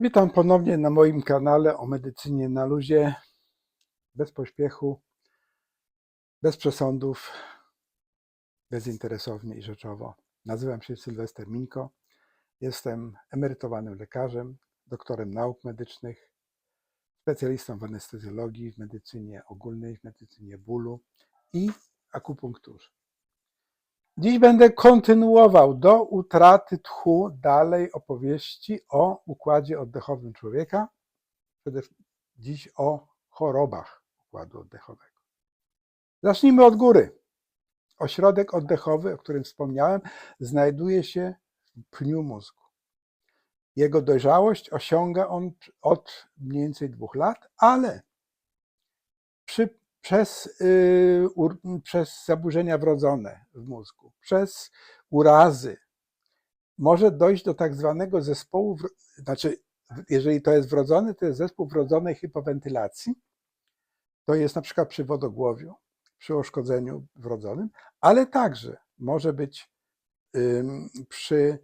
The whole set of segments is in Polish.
Witam ponownie na moim kanale o medycynie na luzie, bez pośpiechu, bez przesądów, bezinteresownie i rzeczowo. Nazywam się Sylwester Minko, jestem emerytowanym lekarzem, doktorem nauk medycznych, specjalistą w anestezjologii, w medycynie ogólnej, w medycynie bólu i akupunkturze. Dziś będę kontynuował do utraty tchu dalej opowieści o układzie oddechowym człowieka, przede wszystkim dziś o chorobach układu oddechowego. Zacznijmy od góry. Ośrodek oddechowy, o którym wspomniałem, znajduje się w pniu mózgu. Jego dojrzałość osiąga on od mniej więcej dwóch lat, ale przy przez, ur, przez zaburzenia wrodzone w mózgu, przez urazy, może dojść do tak zwanego zespołu, znaczy, jeżeli to jest wrodzony, to jest zespół wrodzonej hypowentylacji. To jest na przykład przy wodogłowiu, przy uszkodzeniu wrodzonym, ale także może być yy, przy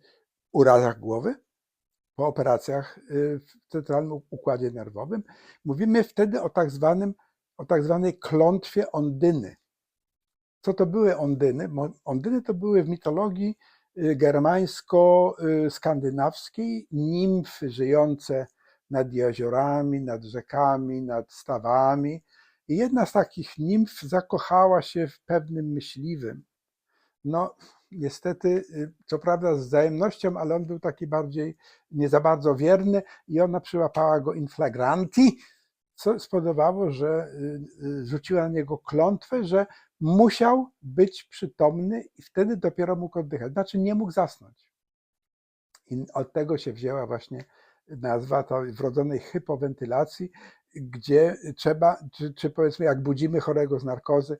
urazach głowy, po operacjach y, w centralnym układzie nerwowym. Mówimy wtedy o tak zwanym o tak zwanej klątwie Ondyny. Co to były Ondyny? Ondyny to były w mitologii y, germańsko-skandynawskiej nimfy żyjące nad jeziorami, nad rzekami, nad stawami. I jedna z takich nimf zakochała się w pewnym myśliwym. No, niestety, y, co prawda z wzajemnością, ale on był taki bardziej nie za bardzo wierny i ona przyłapała go in flagranti, spowodowało, że y, y, rzuciła na niego klątwę, że musiał być przytomny i wtedy dopiero mógł oddychać. Znaczy nie mógł zasnąć. I od tego się wzięła właśnie nazwa tej wrodzonej hypowentylacji, gdzie trzeba, czy, czy powiedzmy jak budzimy chorego z narkozy,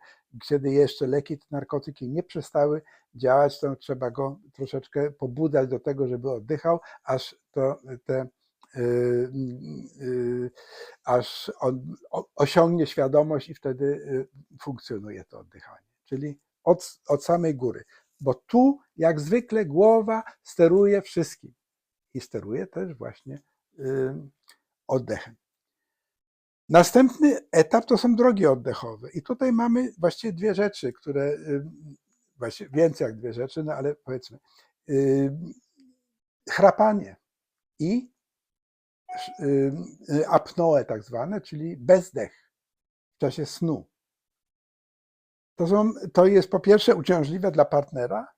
kiedy jeszcze leki, narkotyki nie przestały działać, to trzeba go troszeczkę pobudzać do tego, żeby oddychał, aż to te aż on osiągnie świadomość i wtedy y, funkcjonuje to oddychanie. Czyli od, od samej góry. Bo tu, jak zwykle, głowa steruje wszystkim i steruje też właśnie oddechem. Następny etap to są drogi oddechowe. I tutaj mamy właściwie dwie rzeczy, które, właściwie więcej jak dwie rzeczy, no ale powiedzmy, chrapanie i Y, apnoe tak zwane, czyli bezdech w czasie snu. To, są, to jest po pierwsze uciążliwe dla partnera,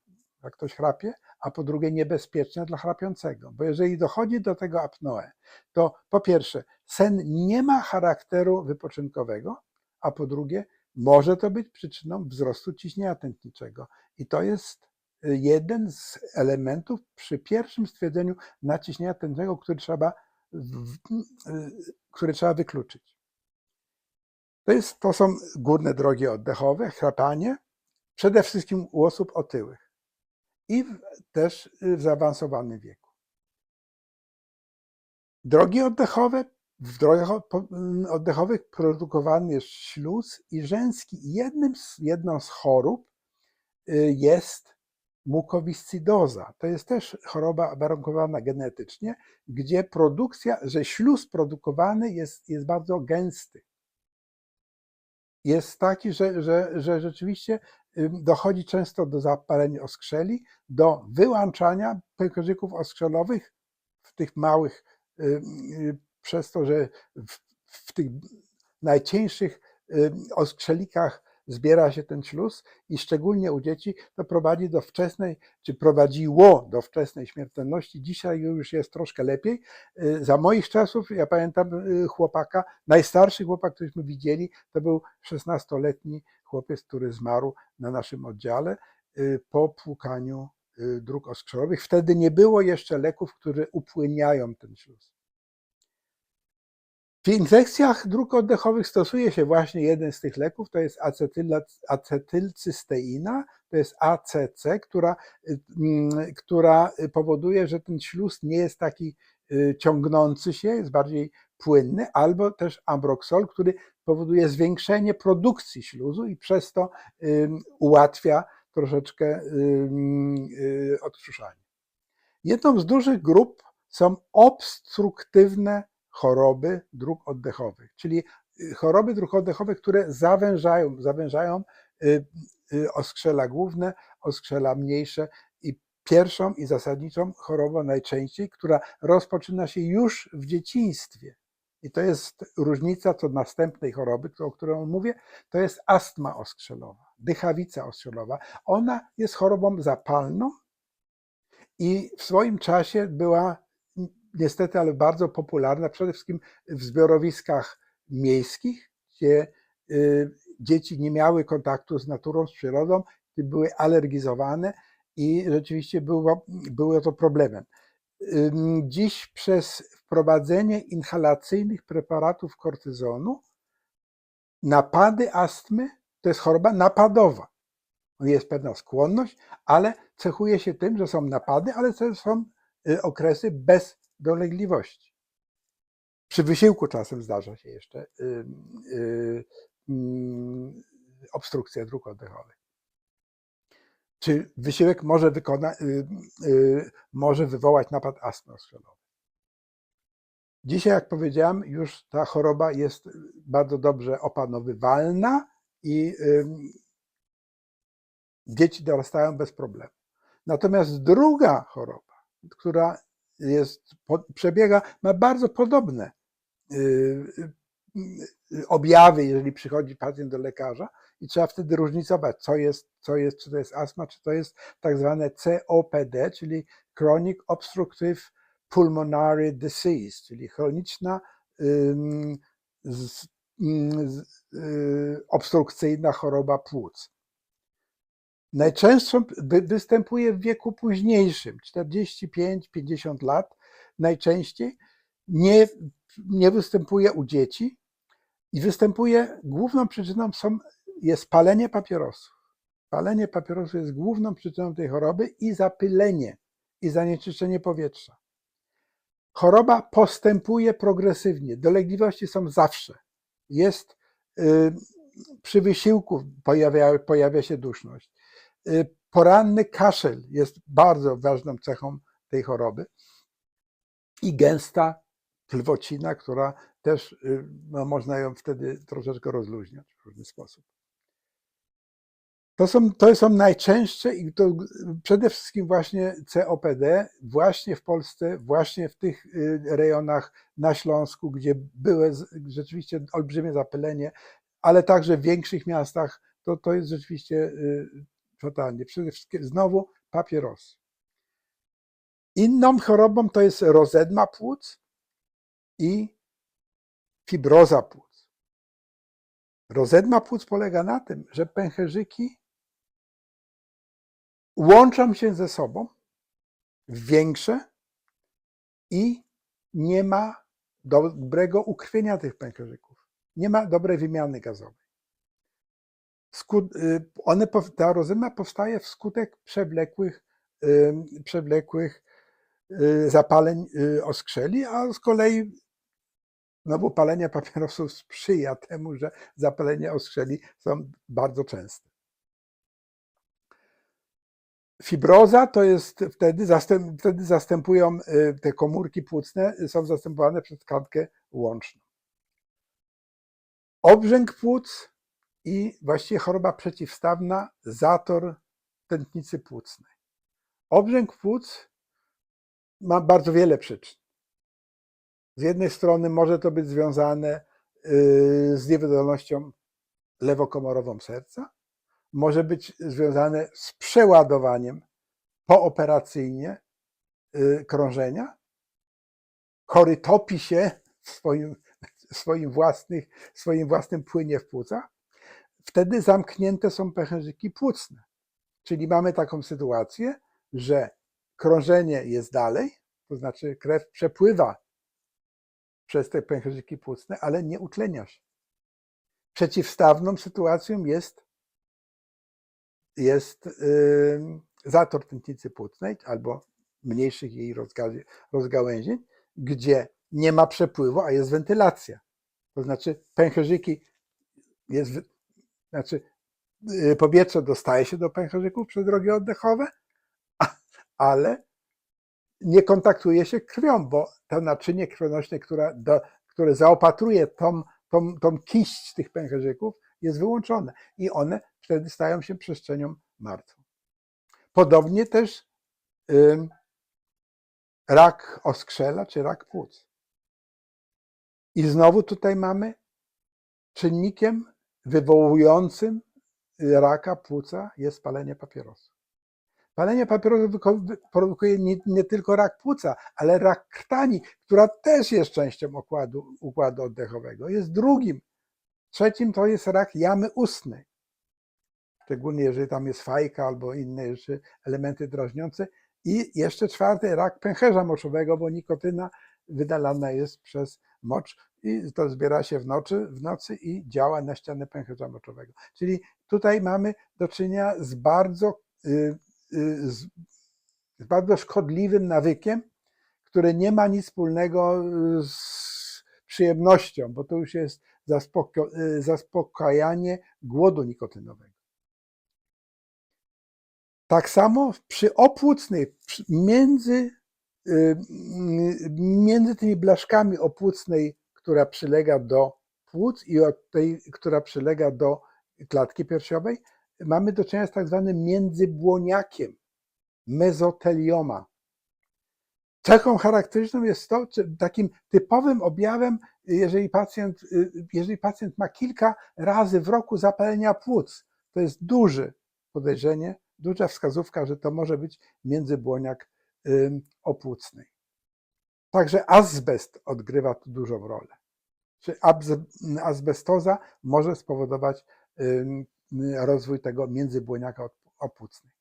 jak ktoś chrapie, a po drugie niebezpieczne dla chrapiącego. Bo jeżeli dochodzi do tego apnoe, to po pierwsze sen nie ma charakteru wypoczynkowego, a po drugie może to być przyczyną wzrostu ciśnienia tętniczego. I to jest jeden z elementów przy pierwszym stwierdzeniu naciśnienia tętniczego, który trzeba które trzeba wykluczyć. To, jest, to są górne drogi oddechowe, chrapanie, przede wszystkim u osób otyłych i w, też w zaawansowanym wieku. Drogi oddechowe, w drogach oddechowych produkowany jest śluz i rzęski. Jednym jedną z chorób y, jest mukowiscydoza. To jest też choroba warunkowana genetycznie, gdzie produkcja, że śluz produkowany jest, jest bardzo gęsty. Jest taki, że, że, że rzeczywiście dochodzi często do zapalenia oskrzeli, do wyłączania pęcherzyków oskrzelowych w tych małych, przez to, że w, w tych najcieńszych oskrzelikach zbiera się ten śluz i szczególnie u dzieci to prowadzi do wczesnej, czy prowadziło do wczesnej śmiertelności. Dzisiaj już jest troszkę lepiej. Y, za moich czasów, ja pamiętam y, chłopaka, najstarszy chłopak, któryśmy widzieli, to był 16-letni chłopiec, który zmarł na naszym oddziale y, po płukaniu dróg oskrzelowych. Wtedy nie było jeszcze leków, które upłyniają ten śluz. W infekcjach dróg oddechowych stosuje się właśnie jeden z tych leków, to jest acetylcysteina, to jest ACC, która, mm, która powoduje, że ten śluz nie jest taki y, ciągnący się, jest bardziej płynny, albo też ambroxol, który powoduje zwiększenie produkcji śluzu i przez to ułatwia troszeczkę y, odkrzeszanie. Jedną z dużych grup są obstruktywne choroby dróg oddechowych, czyli y, choroby dróg oddechowych, które zawężają, zawężają y, y, oskrzela główne, oskrzela mniejsze i pierwszą i zasadniczą chorobą najczęściej, która rozpoczyna się już w dzieciństwie. I to jest różnica co następnej choroby, o której mówię, to jest astma oskrzelowa, dychawica oskrzelowa. Ona jest chorobą zapalną i w swoim czasie była niestety, ale bardzo popularna, przede wszystkim w zbiorowiskach miejskich, gdzie y, dzieci nie miały kontaktu z naturą, z przyrodą, były alergizowane i rzeczywiście było, było to problemem. Dziś przez wprowadzenie inhalacyjnych preparatów kortyzonu napady astmy to jest choroba napadowa. Jest pewna skłonność, ale cechuje się tym, że są napady, ale to są y, okresy bez dolegliwości. Przy wysiłku czasem zdarza się jeszcze y, y, mm, obstrukcja dróg oddechowych. Czy wysiłek może, wykona, y, może wywołać napad astmy? Dzisiaj, jak powiedziałem, już ta choroba jest bardzo dobrze opanowywalna i dzieci dorastają bez problemu. Natomiast druga choroba, która jest, przebiega, ma bardzo podobne y, y, objawy, jeżeli przychodzi pacjent do lekarza i trzeba wtedy różnicować, co jest, co jest, czy to jest astma, czy to jest tak zwane COPD, czyli Chronic Obstructive Pulmonary Disease, czyli chroniczna y, obstrukcyjna choroba płuc. Najczęstszą wy- występuje w wieku późniejszym, 45-50 lat najczęściej. Nie, nie występuje u dzieci i występuje, główną przyczyną są, jest palenie papierosów. Palenie papierosów jest główną przyczyną tej choroby i zapylenie i zanieczyszczenie powietrza. Choroba postępuje progresywnie. Dolegliwości są zawsze. Jest y, przy wysiłku pojawia, pojawia się duszność. Y, Poranny kaszel jest bardzo ważną cechą tej choroby i gęsta plwocina, która też y, no, można ją wtedy troszeczkę rozluźniać w różny sposób. To są, to są najczęstsze i to przede wszystkim właśnie COPD, właśnie w Polsce, właśnie w tych y, rejonach na Śląsku, gdzie były rzeczywiście olbrzymie zapylenie, ale także w większych miastach, to, to jest rzeczywiście fatalnie. Przede wszystkim znowu papierosy. Inną chorobą to jest rozedma płuc i fibroza płuc. Rozedma płuc polega na tym, że pęcherzyki łączą się ze sobą w większe i nie ma dobrego ukrwienia tych pęcherzyków. Nie ma dobrej wymiany gazowej. Y, One, ta rozedma powstaje wskutek przewlekłych, przewlekłych y, zapaleń y, oskrzeli, a z kolei znowu palenie papierosów sprzyja temu, że zapalenia oskrzeli są bardzo częste. Fibroza to jest wtedy, wtedy zastępują te komórki płucne, są zastępowane przez tkankę łączną. Obrzęk płuc i właściwie choroba przeciwstawna, zator tętnicy płucnej. Obrzęk płuc ma bardzo wiele przyczyn. Z jednej strony może to być związane y, z niewydolnością lewokomorową serca, może być związane z przeładowaniem pooperacyjnie y, krążenia. Chory topi się w swoim, swoim, własnych, swoim własnym płynie w płucach. Wtedy zamknięte są pęcherzyki płucne. Czyli mamy taką sytuację, że krążenie jest dalej, to znaczy krew przepływa przez te pęcherzyki płucne, ale nie utlenia się. Przeciwstawną sytuacją jest jest ym, zator tętnicy płucnej albo mniejszych jej rozga- rozgałęzień, gdzie nie ma przepływu, a jest wentylacja. To znaczy pęcherzyki jest, znaczy y, powietrze dostaje się do pęcherzyków przez drogi oddechowe, ale nie kontaktuje się krwią, bo to naczynie krwionośne, która do, które zaopatruje tą, tą, tą kiść tych pęcherzyków, jest wyłączone i one wtedy stają się przestrzenią martwą. Podobnie też ym, rak oskrzela czy rak płuc. I znowu tutaj mamy czynnikiem wywołującym raka płuca jest palenie papierosu. Palenie papierosu wyko- prowokuje nie, nie tylko rak płuca, ale rak krtani, która też jest częścią układu, układu oddechowego. Jest drugim. Trzecim to jest rak jamy ustnej. Szczególnie jeżeli tam jest fajka albo inne elementy drażniące. I jeszcze czwarty rak pęcherza moczowego, bo nikotyna wydalana jest przez mocz i to zbiera się w nocy, w nocy i działa na ścianę pęcherza moczowego. Czyli tutaj mamy do czynienia z bardzo, y, y, z, z bardzo szkodliwym nawykiem, który nie ma nic wspólnego z przyjemnością, bo to już jest y, zaspokajanie głodu nikotynowego. Tak samo przy opłucnej, między, y, między tymi blaszkami opłucnej, która przylega do płuc i od tej, która przylega do klatki piersiowej, mamy do czynienia z tak zwanym międzybłoniakiem, mezotelioma. Cechą charakterystyczną jest to, czy takim typowym objawem, jeżeli pacjent, y, jeżeli pacjent ma kilka razy w roku zapalenia płuc, to jest duże podejrzenie, duża wskazówka, że to może być międzybłoniak ym, opłucny. Także azbest odgrywa tu dużą rolę. Czy azbestoza może spowodować rozwój tego międzybłoniaka op- opłucnego.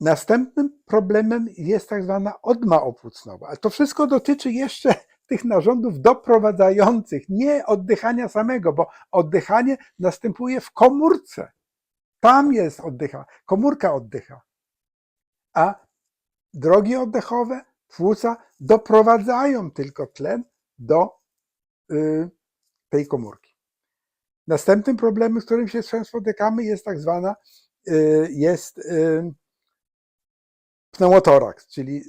Następnym problemem jest tak zwana odma opłucnowa. Ale to wszystko dotyczy jeszcze tych narządów doprowadzających, nie oddychania samego, bo oddychanie następuje w komórce. Tam jest oddycha, komórka oddycha. A drogi oddechowe, płuca doprowadzają tylko tlen do y, tej komórki. Następnym problemem, z którym się często spotykamy, jest tak zwana y, jest y, pneumotoraks, czyli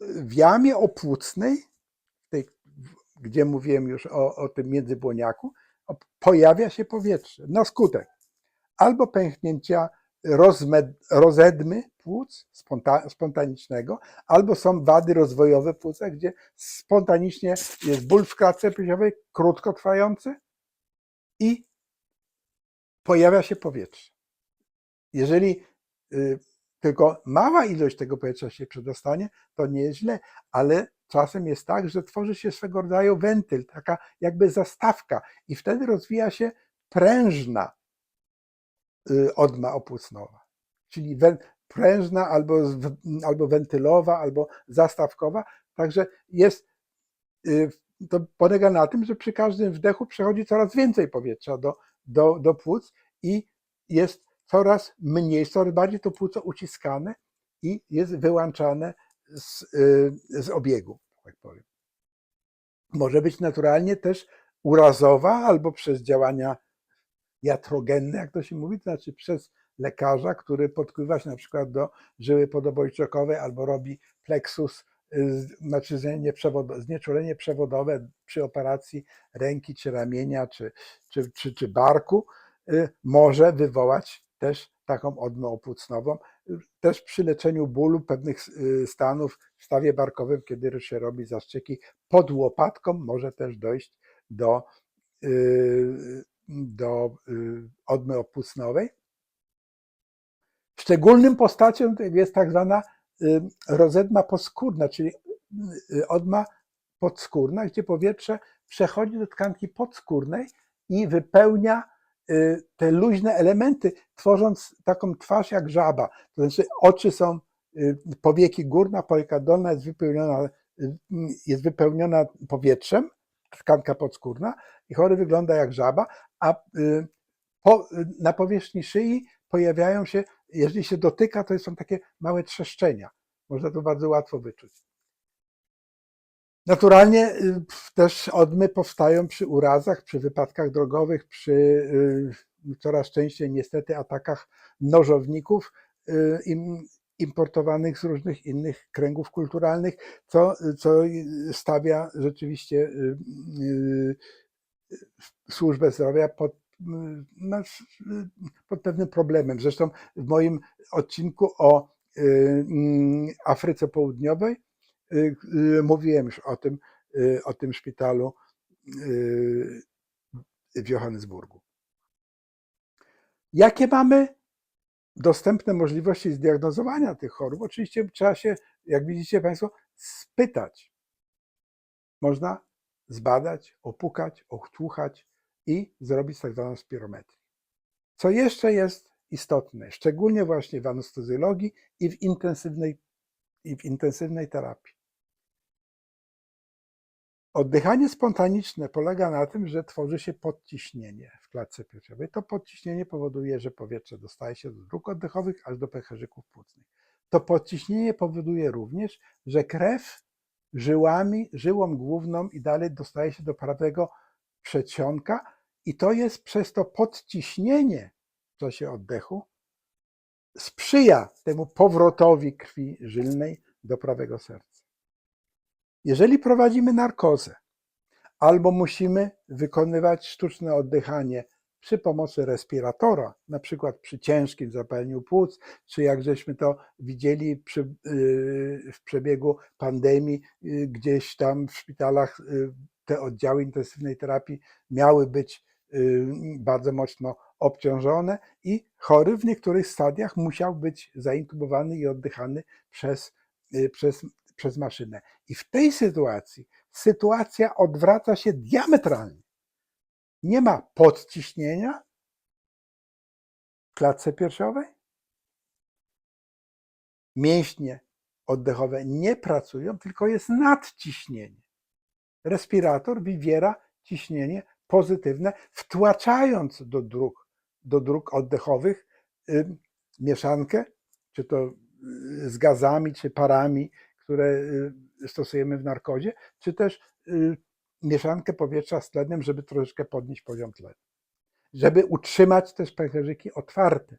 w jamie opłucnej, tej, gdzie mówiłem już o, o tym międzybłoniaku, pojawia się powietrze na skutek albo rozmed, rozedmy płuc sponta, spontanicznego, albo są wady rozwojowe płuca, gdzie spontanicznie jest ból w klatce piersiowej, krótkotrwający i pojawia się powietrze. Jeżeli y, tylko mała ilość tego powietrza się przedostanie, to nie jest źle, ale czasem jest tak, że tworzy się swego rodzaju wentyl, taka jakby zastawka i wtedy rozwija się prężna odma opłucnowa, czyli prężna albo, albo wentylowa, albo zastawkowa, także jest, y, to polega na tym, że przy każdym wdechu przechodzi coraz więcej powietrza do, do, do płuc i jest coraz mniej, coraz bardziej to płuco uciskane i jest wyłączane z, y, z obiegu, tak powiem. Może być naturalnie też urazowa albo przez działania jatrogenne, jak to się mówi, to znaczy przez lekarza, który podkływa się na przykład do żyły podobojczokowej albo robi plexus, y, znaczy znieczulenie przewodowe, przy operacji ręki czy ramienia czy, czy, czy, czy barku, y, może wywołać też taką odmę opłucnową. Y, Też przy leczeniu bólu pewnych stanów w stawie barkowym, kiedy się robi zastrzyki pod łopatką, może też dojść do, do y, odmy opłucnowej. Szczególnym postacią jest tak zwana y, rozedma podskórna, czyli y, odma podskórna, gdzie powietrze przechodzi do tkanki podskórnej i wypełnia te luźne elementy, tworząc taką twarz jak żaba. To znaczy oczy są, powieki górna, powieka dolna jest wypełniona, jest wypełniona powietrzem, tkanka podskórna i chory wygląda jak żaba, a y, po, na powierzchni szyi pojawiają się, jeżeli się dotyka, to są takie małe trzeszczenia. Można to bardzo łatwo wyczuć. Naturalnie y, też odmy powstają przy urazach, przy wypadkach drogowych, przy y, coraz częściej niestety atakach nożowników. y, importowanych z różnych innych kręgów kulturalnych, co, co stawia rzeczywiście y, y, służbę zdrowia pod, y, no, pod pewnym problemem. Zresztą w moim odcinku o mm, Afryce Południowej mówiłem już o tym, o tym szpitalu w Johannesburgu. Jakie mamy dostępne możliwości zdiagnozowania tych chorób? Oczywiście trzeba się, jak widzicie Państwo, spytać. Można zbadać, opukać, odsłuchać i zrobić tak zwaną spirometrię. Co jeszcze jest istotne, szczególnie właśnie w anestezjologii i w intensywnej, i w intensywnej terapii. Oddychanie spontaniczne polega na tym, że tworzy się podciśnienie w klatce piersiowej. To podciśnienie powoduje, że powietrze dostaje się do dróg oddechowych aż do pęcherzyków płucnych. To podciśnienie powoduje również, że krew żyłami, żyłą główną i dalej dostaje się do prawego przedsionka i to jest przez to podciśnienie w czasie oddechu sprzyja temu powrotowi krwi żylnej do prawego serca. Jeżeli prowadzimy narkozę albo musimy wykonywać sztuczne oddychanie przy pomocy respiratora, na przykład przy ciężkim zapaleniu płuc, czy jak żeśmy to widzieli przy, yy, w przebiegu pandemii, yy, gdzieś tam w szpitalach yy, te oddziały intensywnej terapii miały być bardzo mocno obciążone i chory w niektórych stadiach musiał być zaintubowany i oddychany przez, przez, przez maszynę. I w tej sytuacji sytuacja odwraca się diametralnie. Nie ma podciśnienia w klatce piersiowej. Mięśnie oddechowe nie pracują, tylko jest nadciśnienie. Respirator wywiera ciśnienie pozytywne, wtłaczając do dróg, do dróg oddechowych y, mieszankę, czy to y, z gazami, czy parami, które y, stosujemy w narkozie, czy też y, mieszankę powietrza z tlenem, żeby troszeczkę podnieść poziom tlenu. Żeby utrzymać też pęcherzyki otwarte,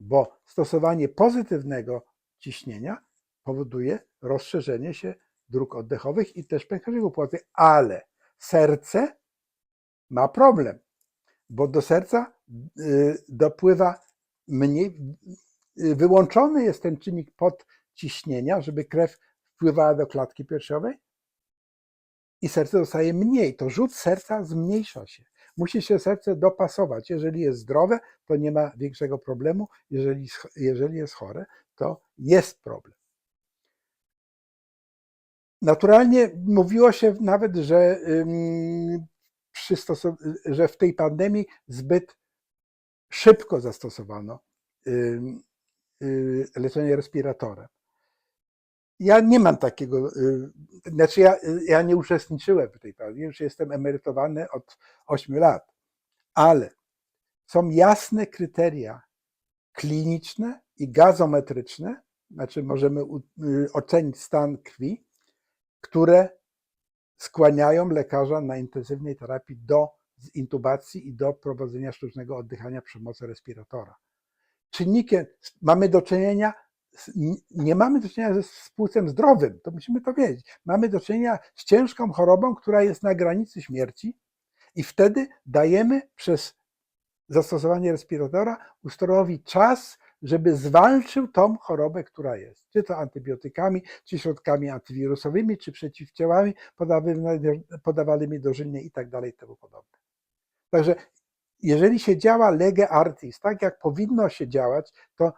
bo stosowanie pozytywnego ciśnienia powoduje rozszerzenie się dróg oddechowych i też pęcherzyków płucnych, ale serce ma problem, bo do serca y, dopływa mniej, wyłączony jest ten czynnik podciśnienia, żeby krew wpływała do klatki piersiowej i serce dostaje mniej. To rzut serca zmniejsza się. Musi się serce dopasować. Jeżeli jest zdrowe, to nie ma większego problemu. Jeżeli, jeżeli jest chore, to jest problem. Naturalnie mówiło się nawet, że, że w tej pandemii zbyt szybko zastosowano y, leczenie respiratorem. Ja nie mam takiego, y, znaczy ja, ja nie uczestniczyłem w tej pandemii, już jestem emerytowany od 8 lat, ale są jasne kryteria kliniczne i gazometryczne, znaczy możemy y, ocenić stan krwi, które skłaniają lekarza na intensywnej terapii do intubacji i do prowadzenia sztucznego oddychania przy pomocy respiratora. Czynnikiem, mamy do czynienia, nie mamy do czynienia ze płucem zdrowym, to musimy to wiedzieć. Mamy do czynienia z ciężką chorobą, która jest na granicy śmierci i wtedy dajemy przez zastosowanie respiratora ustrojowiowi czas, żeby zwalczył tą chorobę, która jest. Czy to antybiotykami, czy środkami antywirusowymi, czy przeciwciałami podawanymi, dożylnie i tak dalej, temu podobne. Także jeżeli się działa lege artis, tak jak powinno się działać, to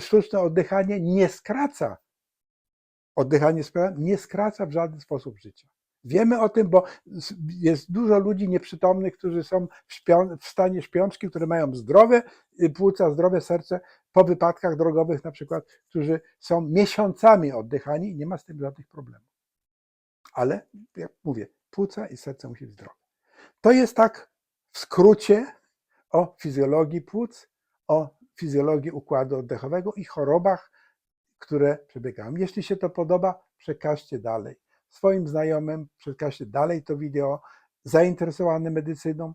sztuczne oddychanie nie skraca, oddychanie nie skraca w żaden sposób życia. Wiemy o tym, bo jest dużo ludzi nieprzytomnych, którzy są w, śpią- w stanie śpiączki, które mają zdrowe y, płuca, zdrowe serce po wypadkach drogowych na przykład, którzy są miesiącami oddychani i nie ma z tym żadnych problemów. Ale jak mówię, płuca i serce musi być zdrowe. To jest tak w skrócie o fizjologii płuc, o fizjologii układu oddechowego i chorobach, które przebiegają. Jeśli się to podoba, przekażcie dalej. Swoim znajomym przekażcie dalej to wideo, zainteresowanym medycyną.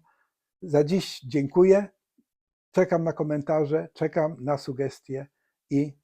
Za dziś dziękuję. Czekam na komentarze, czekam na sugestie i